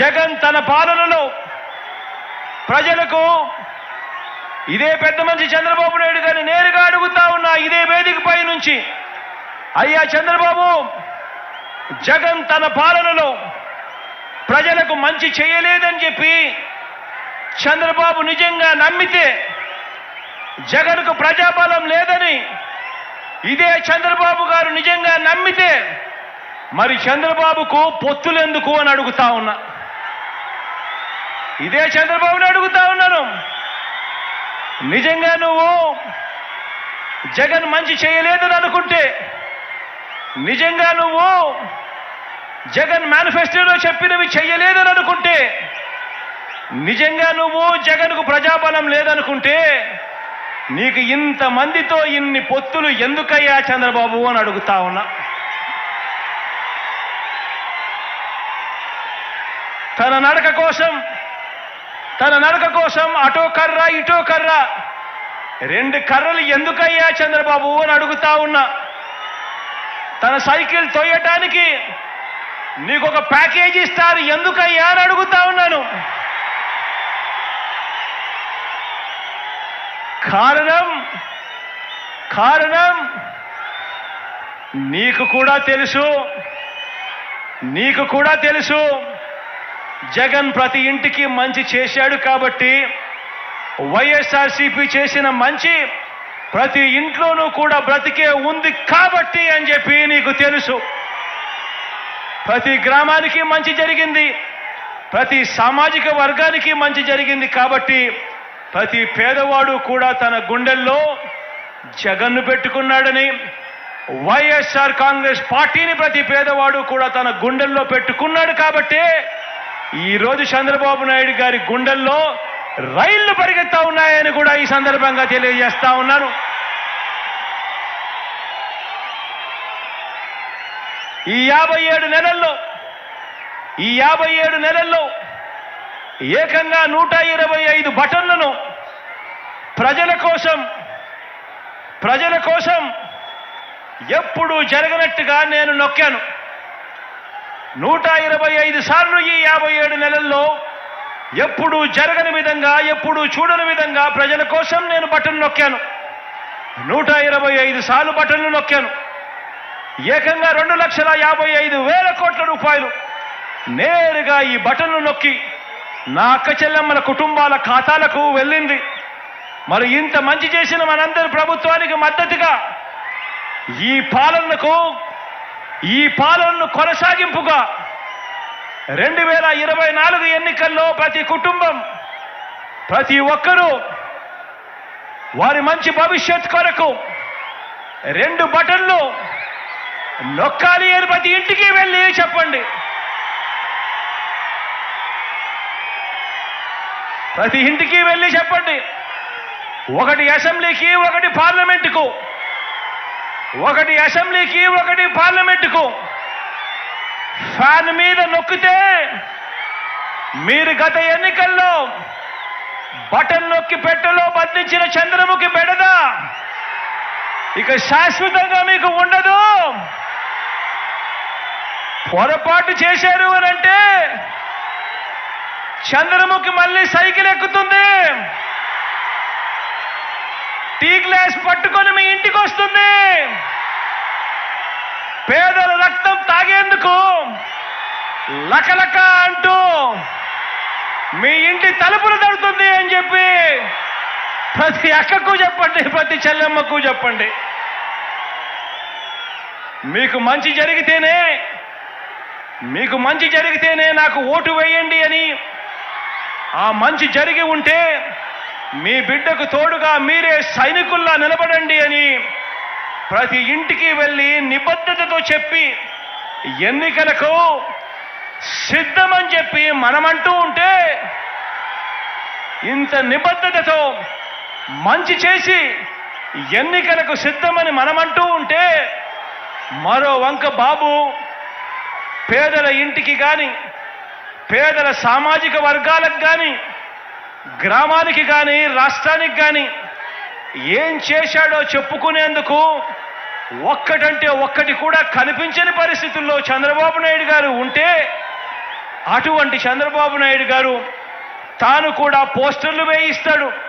జగన్ తన పాలనలో ప్రజలకు ఇదే పెద్ద మంచి చంద్రబాబు నాయుడు గారిని నేరుగా అడుగుతా ఉన్నా ఇదే వేదికపై నుంచి అయ్యా చంద్రబాబు జగన్ తన పాలనలో ప్రజలకు మంచి చేయలేదని చెప్పి చంద్రబాబు నిజంగా నమ్మితే జగన్కు ప్రజాబలం లేదని ఇదే చంద్రబాబు గారు నిజంగా నమ్మితే మరి చంద్రబాబుకు పొత్తులెందుకు అని అడుగుతా ఉన్నా. ఇదే చంద్రబాబుని అడుగుతా ఉన్నాను. నిజంగా నువ్వు జగన్ మంచి చేయలేదని అనుకుంటే నిజంగా నువ్వు జగన్ మేనిఫెస్టోలో చెప్పినవి చెయ్యలేదని అనుకుంటే నిజంగా నువ్వు జగన్కు ప్రజాబలం లేదనుకుంటే నీకు ఇంతమందితో ఇన్ని పొత్తులు ఎందుకయ్యా చంద్రబాబు అని అడుగుతా ఉన్నా. తన నడక కోసం తన నడక కోసం అటో కర్ర ఇటో కర్ర. రెండు కర్రలు ఎందుకయ్యా చంద్రబాబు అని అడుగుతా ఉన్నా. తన సైకిల్ తొయ్యటానికి నీకు ఒక ప్యాకేజ్ ఇస్తారు ఎందుకయ్యా అని అడుగుతా ఉన్నాను. కారణం కారణం నీకు కూడా తెలుసు నీకు కూడా తెలుసు. జగన్ ప్రతి ఇంటికి మంచి చేశాడు కాబట్టి వైఎస్ఆర్సీపీ చేసిన మంచి ప్రతి ఇంట్లోనూ కూడా బ్రతికే ఉంది కాబట్టి అని చెప్పి నీకు తెలుసు. ప్రతి గ్రామానికి మంచి జరిగింది. ప్రతి సామాజిక వర్గానికి మంచి జరిగింది కాబట్టి ప్రతి పేదవాడు కూడా తన గుండెల్లో జగన్ను పెట్టుకున్నాడని వైఎస్ఆర్ కాంగ్రెస్ పార్టీని ప్రతి పేదవాడు కూడా తన గుండెల్లో పెట్టుకున్నాడు కాబట్టే ఈరోజు చంద్రబాబు నాయుడు గారి గుండెల్లో రైళ్ళు పరిగెత్తా ఉన్నాయని కూడా ఈ సందర్భంగా తెలియజేస్తా ఉన్నాను. ఈ యాభై ఏడు నెలల్లో ఈ యాభై ఏడు నెలల్లో ఏకంగా నూట ఇరవై ఐదు బటన్లను ప్రజల కోసం ప్రజల కోసం ఎప్పుడు జరగనట్టుగా నేను నొక్కాను. నూట ఇరవై ఐదు సార్లు ఈ యాభై ఏడు నెలల్లో ఎప్పుడు జరగని విధంగా ఎప్పుడు చూడని విధంగా ప్రజల కోసం నేను బటన్ నొక్కాను. నూట ఇరవై ఐదు సార్లు బటన్లు నొక్కాను. ఏకంగా రెండు లక్షల యాభై ఐదు వేల కోట్ల రూపాయలు నేరుగా ఈ బటన్లు నొక్కి నా అక్క చెల్లెమ్మల కుటుంబాల ఖాతాలకు వెళ్ళింది. మరి ఇంత మంచి చేసిన మనందరి ప్రభుత్వానికి మద్దతుగా ఈ పాలనకు ఈ పాలనను కొనసాగింపుగా రెండు వేల ఇరవై నాలుగు ఎన్నికల్లో ప్రతి కుటుంబం ప్రతి ఒక్కరూ వారి మంచి భవిష్యత్ కొరకు రెండు బటన్లు నొక్కాలి అని ప్రతి ఇంటికి వెళ్ళి చెప్పండి. ప్రతి ఇంటికి వెళ్ళి చెప్పండి. ఒకటి అసెంబ్లీకి ఒకటి పార్లమెంటుకు. ఒకటి అసెంబ్లీకి ఒకటి పార్లమెంటుకు. ఫ్యాన్ మీద నొక్కితే మీరు గత ఎన్నికల్లో బటన్ నొక్కి పెట్టెలో బంధించిన చంద్రముఖి బెడద. ఇక శాశ్వతంగా మీకు ఉండదు. పొరపాటు చేశారు అని అంటే చంద్రముఖి మళ్ళీ సైకిల్ ఎక్కుతుంది టీ గ్లాస్ పట్టుకొని మీ ఇంటికి వస్తుంది. పేదల రక్తం తాగేందుకు లకలక అంటూ మీ ఇంటి తలుపులు తడుతుంది అని చెప్పి ప్రతి అక్కకు చెప్పండి ప్రతి చెల్లెమ్మకు చెప్పండి. మీకు మంచి జరిగితేనే మీకు మంచి జరిగితేనే నాకు ఓటు వేయండి అని ఆ మంచి జరిగి ఉంటే మీ బిడ్డకు తోడుగా మీరే సైనికుల్లా నిలబడండి అని ప్రతి ఇంటికి వెళ్ళి నిబద్ధతతో చెప్పి ఎన్నికలకు సిద్ధమని చెప్పి మనమంటూ ఉంటే ఇంత నిబద్ధతతో మంచి చేసి ఎన్నికలకు సిద్ధమని మనమంటూ ఉంటే మరో వంక బాబు పేదల ఇంటికి కానీ పేదల సామాజిక వర్గాలకు కానీ గ్రామానికి కానీ రాష్ట్రానికి కానీ ఏం చేశాడో చెప్పుకునేందుకు ఒక్కటంటే ఒక్కటి కూడా కనిపించని పరిస్థితుల్లో చంద్రబాబు నాయుడు గారు ఉంటే అటువంటి చంద్రబాబు నాయుడు గారు తాను కూడా పోస్టర్లు వేయిస్తాడు.